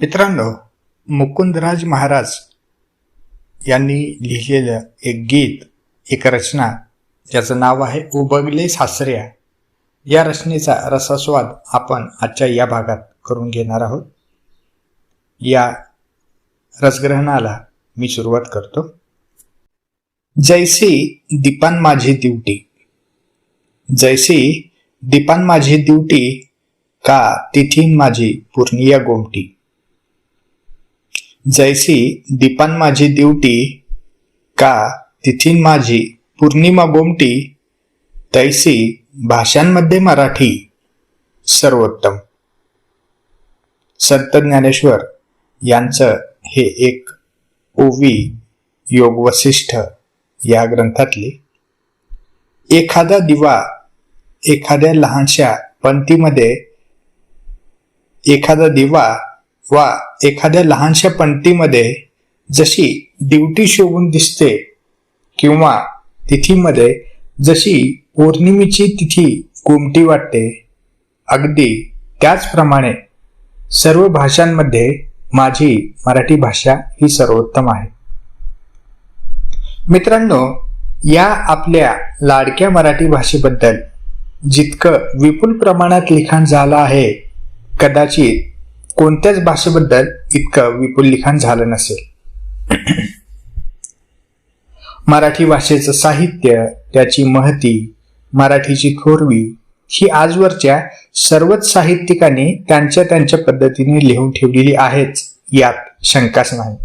मित्रांनो मुकुंदराज महाराज यांनी लिहिलेलं एक गीत एक रचना ज्याचं नाव आहे उबगले सासऱ्या. या रचनेचा रसास्वाद आपण आजच्या या भागात करून घेणार आहोत. या रसग्रहणाला मी सुरुवात करतो. जैसी दीपान माझी दिवटी. जैसी दीपान माझी दिवटी का तिथीन माझी पूर्णिया गोमटी. जैसी दीपान माझी दिवटी का तिथीन माझी पूर्णिमा गोमटी तैसी भाषांमध्ये मराठी सर्वोत्तम. संत ज्ञानेश्वर यांचं हे एक ओवी योग वसिष्ठ या ग्रंथातली. एखादा दिवा एखाद्या लहानशा पंक्तीमध्ये एखादा दिवा वा एखाद्या लहानशा पणतीमध्ये जशी दिवटी शोभून दिसते किंवा तिथीमध्ये जशी पौर्णिमेची तिथी गोमटी वाटते अगदी त्याचप्रमाणे सर्व भाषांमध्ये माझी मराठी भाषा ही सर्वोत्तम आहे. मित्रांनो या आपल्या लाडक्या मराठी भाषेबद्दल जितकं विपुल प्रमाणात लिखाण झालं आहे कदाचित कोणत्याच भाषेबद्दल इतकं विपुल लिखाण झालं नसेल. मराठी भाषेचं साहित्य त्याची महती मराठीची थोरवी ही आजवरच्या सर्वच साहित्यिकांनी त्यांच्या त्यांच्या पद्धतीने लिहून ठेवलेली आहेच यात शंकाच नाही.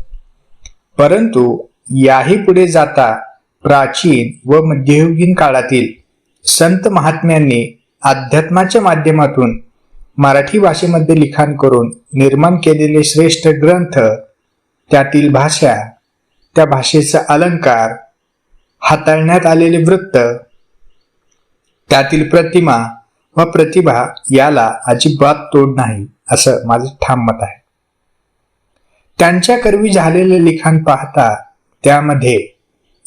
परंतु याही पुढे जाता प्राचीन व मध्ययुगीन काळातील संत महात्म्यांनी अध्यात्माच्या माध्यमातून मराठी भाषेमध्ये लिखाण करून निर्माण केलेले श्रेष्ठ ग्रंथ त्यातील भाषा त्या भाषेचा अलंकार हाताळण्यात आलेले वृत्त त्यातील प्रतिमा व प्रतिभा याला अजिबात तोड नाही असं माझं ठाम मत आहे. त्यांच्या कर्वी झालेले लिखाण पाहता त्यामध्ये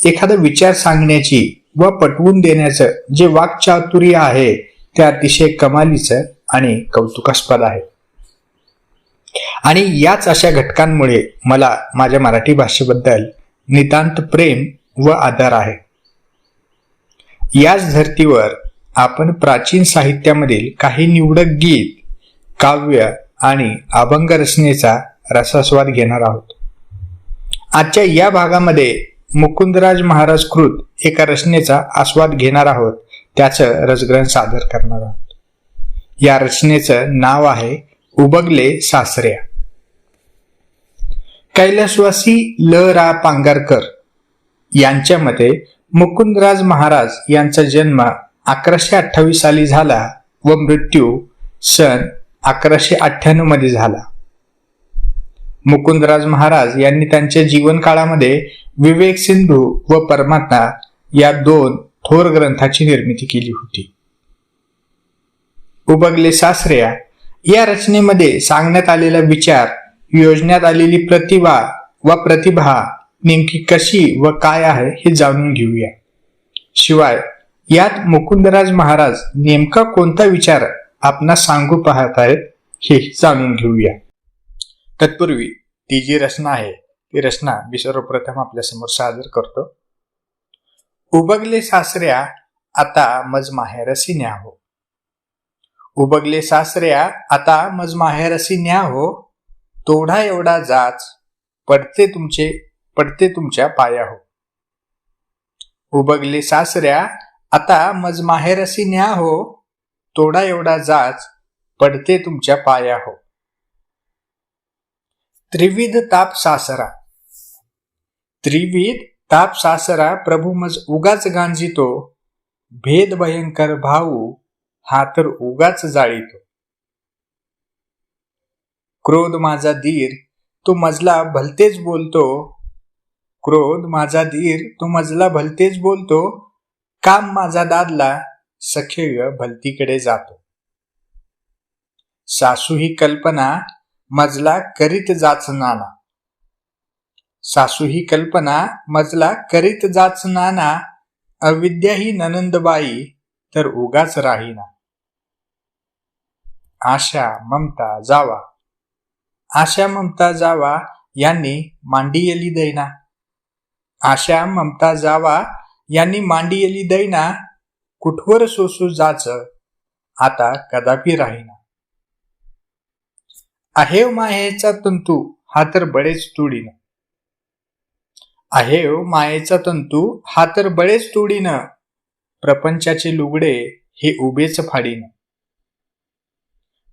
एखादा विचार सांगण्याची व पटवून देण्याचं जे वाक्चातुर्य आहे ते अतिशय कमालीचं आणि कौतुकास्पद आहे. आणि याच अशा घटकांमुळे मला माझ्या मराठी भाषेबद्दल नितांत प्रेम व आदर आहे. याच धर्तीवर आपण प्राचीन साहित्यामधील काही निवडक गीत काव्य आणि अभंग रचनेचा रसास्वाद घेणार आहोत. आजच्या या भागामध्ये मुकुंदराज महाराज कृत एका रचनेचा आस्वाद घेणार आहोत. त्याचं रसग्रहण सादर करणार आहोत. या रचनेचं नाव आहे उबगले सासऱ्या. कैलासवासी ल. रा. पांगारकर यांच्या मते मुकुंदराज महाराज यांचा जन्म अकराशे अठ्ठावीस साली झाला व मृत्यू सन अकराशे अठ्ठ्याण्णवमध्ये झाला. मुकुंदराज महाराज यांनी त्यांच्या जीवन काळामध्ये विवेक सिंधू व परमात्मा या दोन थोर ग्रंथाची निर्मिती केली होती. उबगले सासऱ्या या रचनेमध्ये सांगण्यात आलेला विचार योजण्यात आलेली प्रतिभा व प्रतिभा नेमकी कशी व काय आहे हे जाणून घेऊया. शिवाय यात मुकुंदराज महाराज नेमका कोणता विचार आपणा सांगू पाहत आहेत हे जाणून घेऊया. तत्पूर्वी ती जी रचना आहे ती रचना मी सर्वप्रथम आपल्यासमोर सादर करतो. उबगले सासऱ्या आता मज माहेरसी न्या हो. उबगले सासऱ्या आता मज माहेरसी न्या हो तोढा एवढा जाच पडते तुमचे पडते तुमच्या पाया हो. उबगले सासऱ्या आता मज माहेरसी न्या हो तोडा एवढा जाच पडते तुमच्या पाया हो. त्रिविध ताप सासरा. त्रिविध ताप सासरा प्रभू मज उगाच गांजितो भेद भयंकर भाऊ हा तर उगाच जाळीतो. क्रोध माझा धीर तो मजला भलतेच बोलतो. क्रोध माझा धीर तो मजला भलतेच बोलतो. काम माझा दादला सखेय भलतीकडे जातो. सासू ही कल्पना मजला करीत जाच नाना सासू ही कल्पना मजला करीत जाच नाना अविद्या ही ननंदबाई तर उगाच राहीना. आशा ममता जावा. आशा ममता जावा यांनी मांडियली दैना. आशा ममता जावा यांनी मांडियली दैना. कुठवर सोसू जाच? आता कदापि राहीना. अहेव मायेचा तंतू हा तर बळेच तुडीन. अहेव मायेचा तंतू हा तर बळेच तुडीन. प्रपंचाचे लुगडे हे उभेच फाडीन.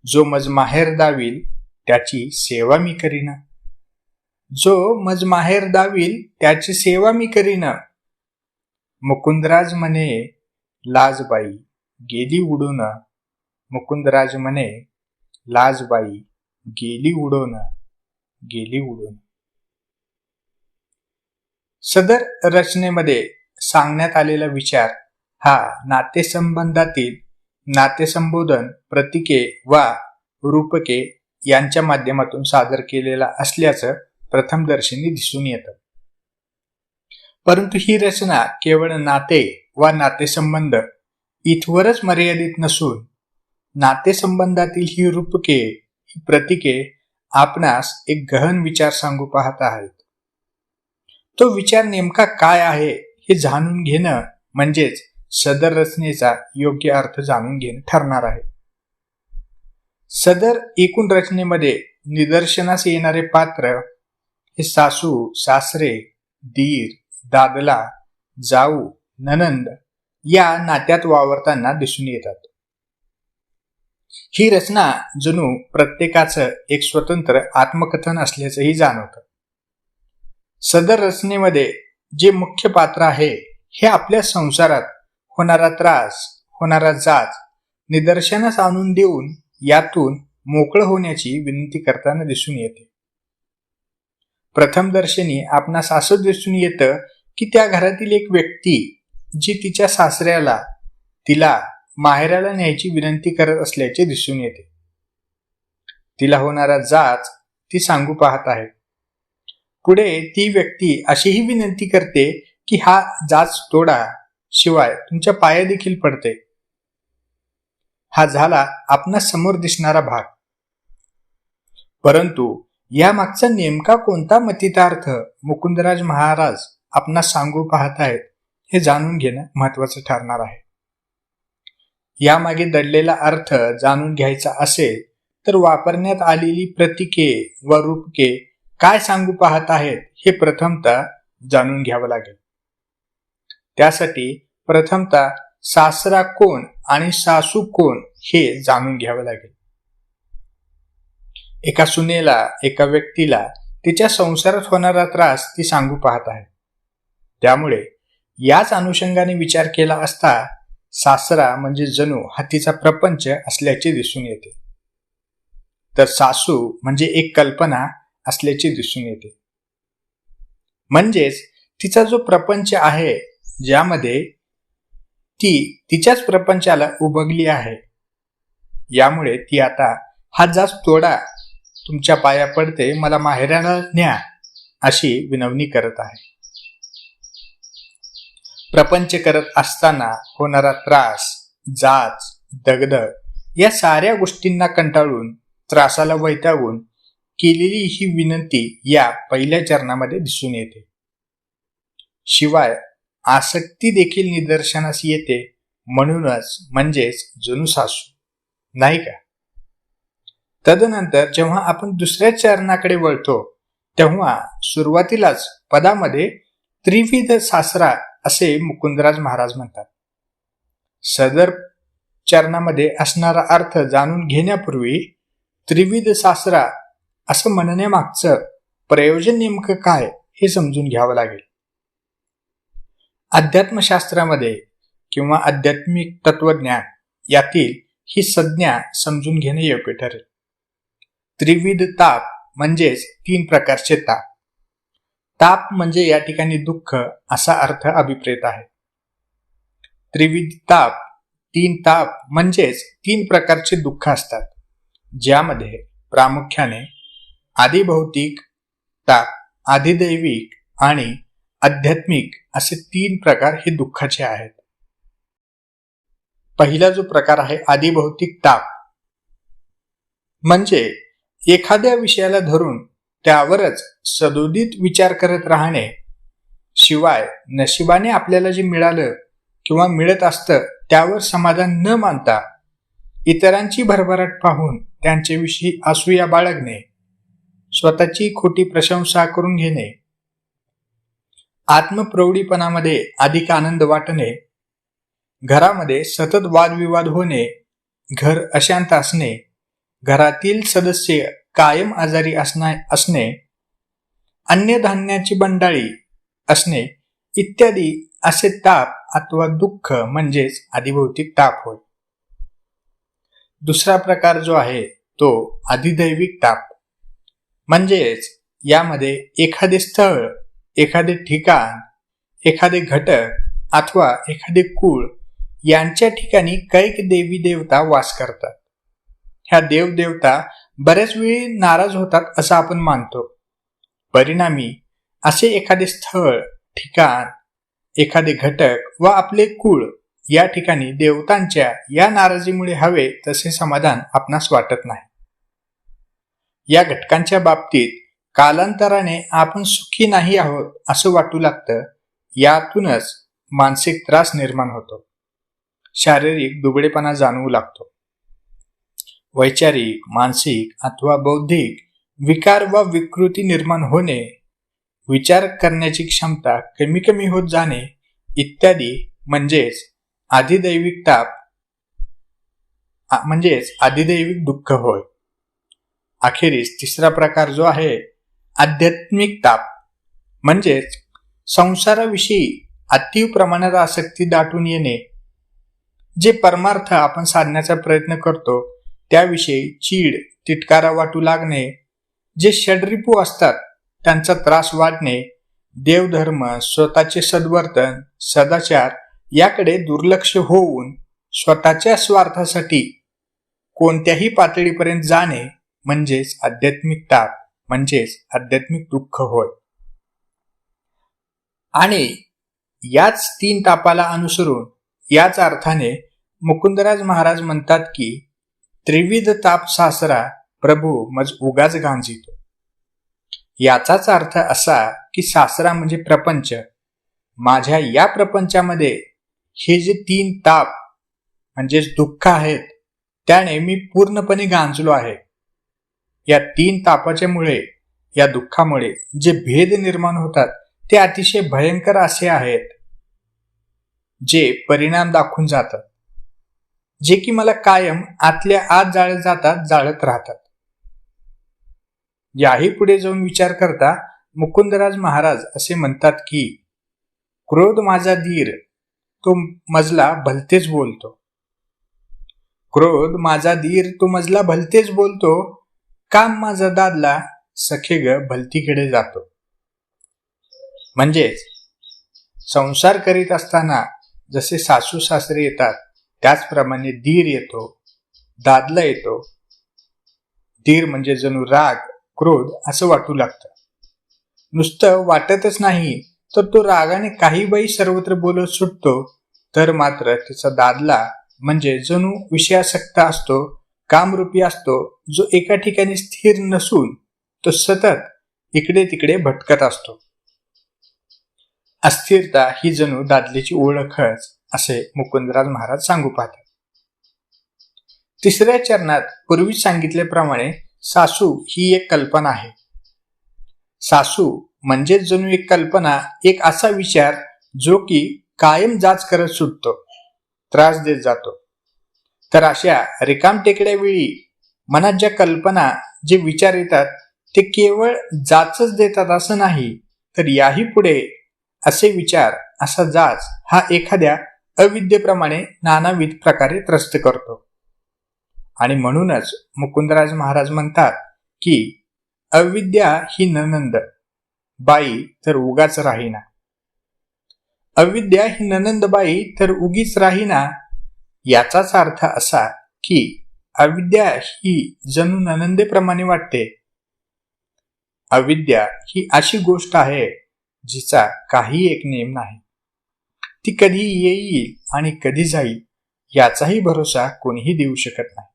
जो मज माहेर दावील त्याची सेवा मी करीन. जो मज माहेर दावील त्याची सेवा मी करीन. मुकुंदराज म्हणे लाजबाई गेली उडून. मुकुंदराज म्हणे लाजबाई गेली उडून. गेली उडून. सदर रचनेमध्ये सांगण्यात आलेला विचार हा नातेसंबंधातील नातेसंबोधन प्रतीके वा रूपके यांच्या माध्यमातून सादर केलेला असल्याचं प्रथम दर्शनी दिसून येतं. परंतु ही रचना केवळ नाते वा नातेसंबंध इथवरच मर्यादित नसून नातेसंबंधातील ही रूपके ही प्रतीके आपणास एक गहन विचार सांगू पाहत आहेत. तो विचार नेमका काय आहे हे जाणून घेणं म्हणजेच सदर रचनेचा योग्य अर्थ जाणून घेणं ठरणार आहे. सदर एकूण रचनेमध्ये निदर्शनास येणारे पात्र हे सासू सासरे दीर दादला जाऊ ननंद या नात्यात वावरताना दिसून येतात. ही रचना जणू प्रत्येकाचं एक स्वतंत्र आत्मकथन असल्याचंही जाणवतं. सदर रचनेमध्ये जे मुख्य पात्र आहे हे आपल्या संसारात होणारा त्रास होणारा जाच निदर्शनास आणून देऊन यातून मोकळं होण्याची विनंती करताना दिसून येते. प्रथम दर्शनी आपणास असं दिसून येतं की त्या घरातील एक व्यक्ती जी तिच्या सासऱ्याला तिला माहेराला न्यायची विनंती करत असल्याचे दिसून येते. तिला होणारा जाच ती सांगू पाहत आहे. पुढे ती व्यक्ती अशीही विनंती करते की हा जाच तोडा शिवाय तुमच्या पाया देखील पडते. हा झाला आपणा समोर दिसणारा भाग. परंतु या मागचा नेमका कोणता मतितार्थ मुकुंदराज महाराज आपणा सांगू पाहत आहेत हे जाणून घेणं महत्वाचं ठरणार आहे. यामागे दडलेला अर्थ जाणून घ्यायचा असेल तर वापरण्यात आलेली प्रतीके व रूपके काय सांगू पाहत आहेत हे प्रथमतः जाणून घ्यावं लागेल. त्यासाठी प्रथमतः सासरा कोण आणि सासू कोण हे जाणून घ्यावं लागेल. एका सुनेला एका व्यक्तीला तिच्या संसारात होणारा त्रास ती सांगू पाहत आहे. त्यामुळे याच अनुषंगाने विचार केला असता सासरा म्हणजे जणू हातीचा प्रपंच असल्याचे दिसून येते. तर सासू म्हणजे एक कल्पना असल्याचे दिसून येते. म्हणजेच तिचा जो प्रपंच आहे ज्यामध्ये ती तिच्याच प्रपंचाला उभगली आहे. यामुळे ती आता हा जास तोडा तुमच्या पाया पडते मला माहेराला न्या अशी विनवणी करत आहे. प्रपंच करत असताना होणारा त्रास जाच दगदग या साऱ्या गोष्टींना कंटाळून त्रासाला वैतागून केलेली ही विनंती या पहिल्या चरणामध्ये दिसून येते. शिवाय आसक्ती देखील निदर्शनास येते म्हणूनच म्हणजेच जणू सासू. नाही का? तदनंतर जेव्हा आपण दुसऱ्या चरणाकडे वळतो तेव्हा सुरुवातीलाच पदामध्ये त्रिविध सासरा असे मुकुंदराज महाराज म्हणतात. सदर चरणामध्ये असणारा अर्थ जाणून घेण्यापूर्वी त्रिविध सासरा असं म्हणण्यामागचं प्रयोजन नेमकं काय हे समजून घ्यावं लागेल. अध्यात्मशास्त्रामध्ये किंवा आध्यात्मिक तत्वज्ञान यातील ही संज्ञा समजून घेणे योग्य ठरेल. त्रिविध ताप म्हणजेच तीन प्रकारचे ताप. ताप म्हणजे या ठिकाणी दुःख असा अर्थ अभिप्रेत आहे. त्रिविध ताप तीन ताप म्हणजेच तीन प्रकारचे दुःख असतात ज्यामध्ये प्रामुख्याने आदिभौतिक ताप आदिदैविक आणि आध्यात्मिक असे तीन प्रकार हे दुःखाचे आहेत. पहिला जो प्रकार आहे आदिभौतिक ताप. म्हणजे एखाद्या विषयाला धरून त्यावरच सदोदित विचार करत राहणे शिवाय नशिबाने आपल्याला जे मिळालं किंवा मिळत असतं त्यावर समाधान न मानता इतरांची भरभराट पाहून त्यांच्याविषयी असूया बाळगणे स्वतःची खोटी प्रशंसा करून घेणे आत्मप्रौढीपणामध्ये अधिक आनंद वाटणे घरामध्ये सतत वादविवाद होणे घर अशांत असणे घरातील सदस्य कायम आजारी असणे अन्य धान्याची बंडाळी असणे इत्यादी असे ताप अथवा दुःख म्हणजेच अधिभौतिक ताप होय. दुसरा प्रकार जो आहे तो अधिदैविक ताप. म्हणजेच यामध्ये एखादे स्थळ एखादे ठिकाण एखादे घटक अथवा एखादे कुळ यांच्या ठिकाणी कैक देवी देवता वास करतात. ह्या देवदेवता बऱ्याच वेळी नाराज होतात असं आपण मानतो. परिणामी असे एखादे स्थळ ठिकाण एखादे घटक व आपले कुळ या ठिकाणी देवतांच्या या नाराजीमुळे हवे तसे समाधान आपणास वाटत नाही. या घटकांच्या बाबतीत कालांतराने आपण सुखी नाही आहोत असं वाटू लागतं यातूनच मानसिक त्रास निर्माण होतो. शारीरिक दुबळेपणा जाणवू लागतो. वैचारिक मानसिक अथवा बौद्धिक विकार व विकृती निर्माण होणे विचार करण्याची क्षमता कमी कमी होत जाणे इत्यादी म्हणजेच आधिदैविक ताप म्हणजेच आधिदैविक दुःख होय. अखेरीस तिसरा प्रकार जो आहे आध्यात्मिक ताप म्हणजेच संसाराविषयी अतिव प्रमाणात आसक्ती दाटून येणे. जे परमार्थ आपण साधण्याचा प्रयत्न करतो त्याविषयी चीड तिटकारा वाटू लागणे. जे षडरिपू असतात त्यांचा त्रास वाढणे. देवधर्म स्वतःचे सद्वर्तन सदाचार याकडे दुर्लक्ष होऊन स्वतःच्या स्वार्थासाठी कोणत्याही पातळीपर्यंत जाणे म्हणजेच आध्यात्मिक ताप म्हणजेच आध्यात्मिक दुःख होय. आणि याच तीन तापाला अनुसरून याच अर्थाने मुकुंदराज महाराज म्हणतात की त्रिविध ताप सासरा प्रभू मज उगाच गांजितो. याचाच अर्थ असा की सासरा म्हणजे प्रपंच. माझ्या या प्रपंचामध्ये हे जे तीन ताप म्हणजेच दुःख आहेत त्याने मी पूर्णपणे गांजलो आहे. या तीन तापाच्यामुळे या दुःखामुळे जे भेद निर्माण होतात ते अतिशय भयंकर असे आहेत जे परिणाम दाखवून जातात. जे की मला कायम आतल्या आत जाळत जातात जाळत राहतात. याही पुढे जाऊन विचार करता मुकुंदराज महाराज असे म्हणतात की क्रोध माझा धीर तो मजला भलतेच बोलतो. क्रोध माझा धीर तो मजला भलतेच बोलतो काम माझा दादला सखे ग भलतीकडे जातो. म्हणजेच संसार करीत असताना जसे सासू सासरे येतात त्याचप्रमाणे धीर येतो दादला येतो. धीर म्हणजे जणू राग क्रोध असं वाटू लागतं. नुसतं वाटतच नाही तर तो रागाने काही बाई सर्वत्र बोलत सुटतो तर मात्र तिचा दादला म्हणजे जणू विषयासक्त असतो कामरूपी असतो जो एका ठिकाणी स्थिर नसून तो सतत इकडे तिकडे भटकत असतो. अस्थिरता ही जणू दादलीची ओळखच असे मुकुंदराज महाराज सांगू पाहतात. तिसऱ्या चरणात पूर्वी सांगितल्याप्रमाणे सासू ही एक कल्पना आहे. सासू म्हणजेच जणू एक कल्पना एक असा विचार जो की कायम जाच करत सुटतो त्रास देत जातो. तर अशा रिकाम टेकड्यावेळी मनात ज्या कल्पना जे विचार येतात ते केवळ जाचच देतात असं नाही तर याही पुढे असे विचार असा जाच हा एखाद्या अविद्येप्रमाणे नानाविध प्रकारे त्रस्त करतो. आणि म्हणूनच मुकुंदराज महाराज म्हणतात की अविद्या ही ननंद बाई तर उगाच राहीना. अविद्या ही ननंद बाई तर उगीच राहीना याचाच अर्थ असा की अविद्या ही जणू ननंदेप्रमाणे वाटते. अविद्या ही अशी गोष्ट आहे जिचा काही एक नेम नाही. ती कधी येईल आणि कधी जाईल याचाही भरोसा कोणीही देऊ शकत नाही.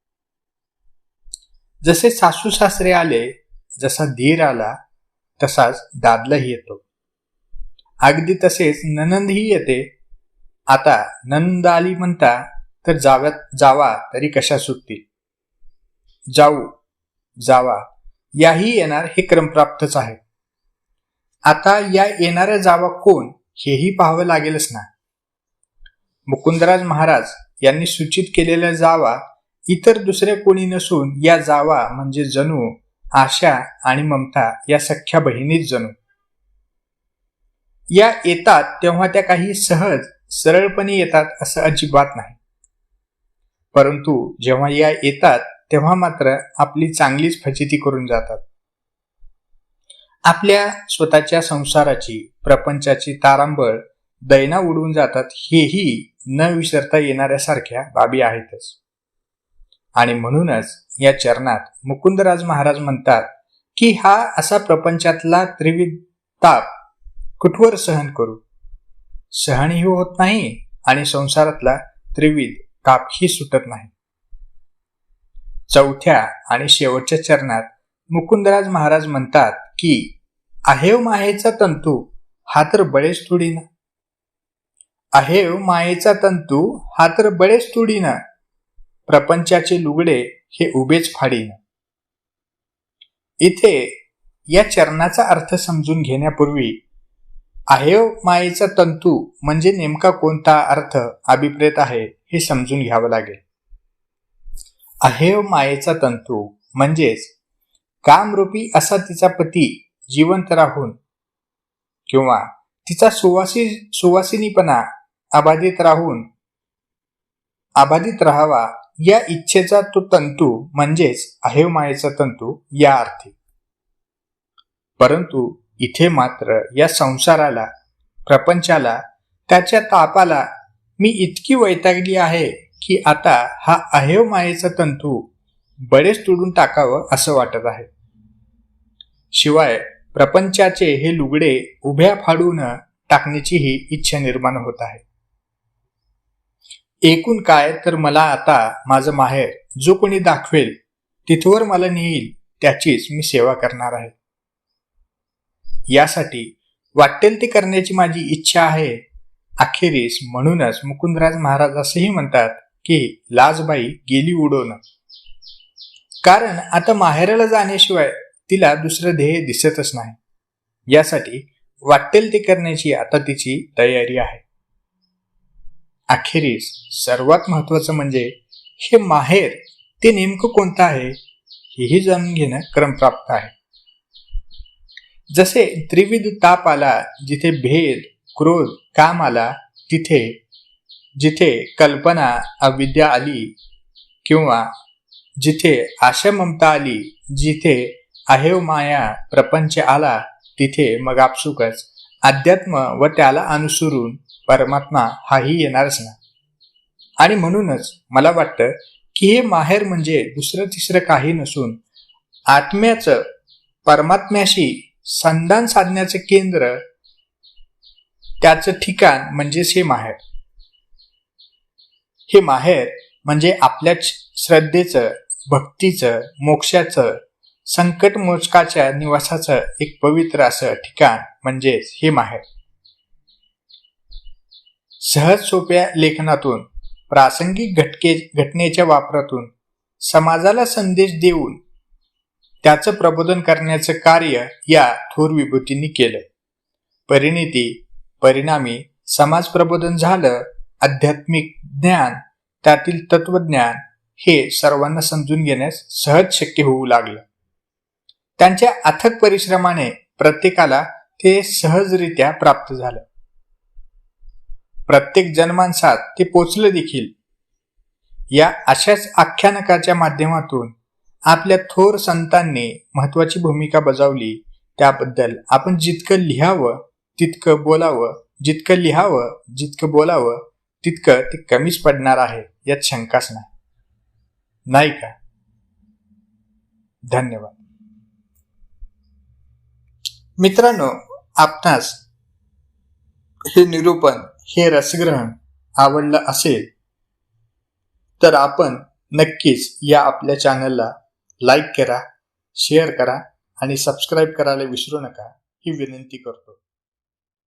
जसे सासू सासरे आले जसा धीर आला तसाच दादलाही येतो. अगदी तसेच ननंदही येते. आता नंद आली म्हणता तर जाव्यात जावा तरी कशा सुटतील? जाऊ जावा याही येणार हे क्रमप्राप्तच आहे. आता या येणाऱ्या जावा कोण हेही पाहावं लागेलच ना. मुकुंदराज महाराज यांनी सूचित केलेल्या जावा इतर दुसरे कोणी नसून या जावा म्हणजे जणू आशा आणि ममता या सख्या बहिणीच जणू. या येतात तेव्हा त्या काही सहज सरळपणे येतात असं अजिबात नाही. परंतु जेव्हा या येतात तेव्हा मात्र आपली चांगलीच फजिती करून जातात. आपल्या स्वतःच्या संसाराची प्रपंचाची तारांबळ दैना उडवून जातात हेही न विसरता येणाऱ्यासारख्या बाबी आहेतच. आणि म्हणूनच या चरणात मुकुंदराज महाराज म्हणतात की हा असा प्रपंचातला त्रिविध ताप कुठवर सहन करू. सहनही होत नाही आणि संसारातला त्रिविध कापही सुटत नाही. चौथ्या आणि शेवटच्या चरणात मुकुंदराज महाराज म्हणतात की आहेव मायेचा तंतू हा तर बळेच तुडीना. आहेव मायेचा तंतू हा तर बळेच तुडीना. प्रपंचाचे लुगडे हे उभेच फाडीन. इथे या चरणाचा अर्थ समजून घेण्यापूर्वी आहेव मायेचा तंतू म्हणजे नेमका कोणता अर्थ अभिप्रेत आहे? हे समजून घ्यावं लागेल. अहेव मायेचा तंतू म्हणजेच कामरूपी असा तिचा पती जिवंत राहून किंवा तिचा सुवासी सुवासिनीपणा अबाधित राहून अबाधित राहावा या इच्छेचा तो तंतू म्हणजेच अहेव मायेचा तंतू या अर्थी. परंतु इथे मात्र या संसाराला प्रपंचाला त्याच्या तापाला मी इतकी वैतागली आहे की आता हा अहेव मायेचा तंतू बरेच तुडून टाकावं असं वाटत आहे. शिवाय प्रपंचाचे हे लुगडे उभ्या फाडून टाकण्याचीही इच्छा निर्माण होत आहे. एकूण काय तर मला आता माझं माहेर जो कोणी दाखवेल तिथवर मला नेईल त्याचीच मी सेवा करणार आहे. यासाठी वाटेल ते करण्याची माझी इच्छा आहे. अखेरीस म्हणूनच मुकुंदराज महाराज असेही म्हणतात की लाजबाई गेली उडवणं. कारण आता माहेराला जाण्याशिवाय तिला दुसरं ध्येय दिसतच नाही. यासाठी वाटेल ते करण्याची आता तिची तयारी आहे. अखेरीस सर्वात महत्वाचं म्हणजे हे माहेर ते नेमकं कोणतं आहे हेही जाणून घेणं क्रमप्राप्त आहे. जसे त्रिविध ताप आला जिथे भेद क्रोध काम आला तिथे जिथे कल्पना अविद्या आली किंवा जिथे आशा ममता आली जिथे आहेव माया प्रपंच आला तिथे मग आपसुकच अध्यात्म व त्याला अनुसरून परमात्मा हाही येणारच ना आणि म्हणूनच मला वाटतं की हे माहेर म्हणजे दुसरं तिसरं काही नसून आत्म्याचं परमात्म्याशी संधान साधण्याचं केंद्र त्याचं ठिकाण म्हणजेच हे माहेर. हे माहेर म्हणजे आपल्या श्रद्धेचं भक्तीचं मोक्षाचं संकट मोचकाच्या निवासाचं एक पवित्र असं ठिकाण म्हणजेच हे माहेर. सहज सोप्या लेखनातून प्रासंगिक घटके घटनेच्या वापरातून समाजाला संदेश देऊन त्याचं प्रबोधन करण्याचं कार्य या थोर विभूतींनी केलं. परिणिती परिणामी समाज प्रबोधन झालं आध्यात्मिक ज्ञान त्यातील तत्वज्ञान हे सर्वांना समजून घेण्यास सहज शक्य होऊ लागलं. त्यांच्या अथक परिश्रमाने प्रत्येकाला ते सहजरित्या प्राप्त झालं. प्रत्येक जनमानसात ते पोचलं देखील. या अशाच आख्यानकाच्या माध्यमातून आपल्या थोर संतांनी महत्वाची भूमिका बजावली त्याबद्दल आपण जितकं लिहावं तितकं बोलावं जितकं लिहावं जितकं बोलावं तितकं ते कमीच पडणार आहे यात शंकाच नाही. नाही का? धन्यवाद. मित्रांनो आपणास हे निरूपण हे रसग्रहण आवडलं असेल तर आपण नक्कीच या आपल्या चॅनलला लाईक करा शेअर करा आणि सबस्क्राईब करायला विसरू नका ही विनंती करतो.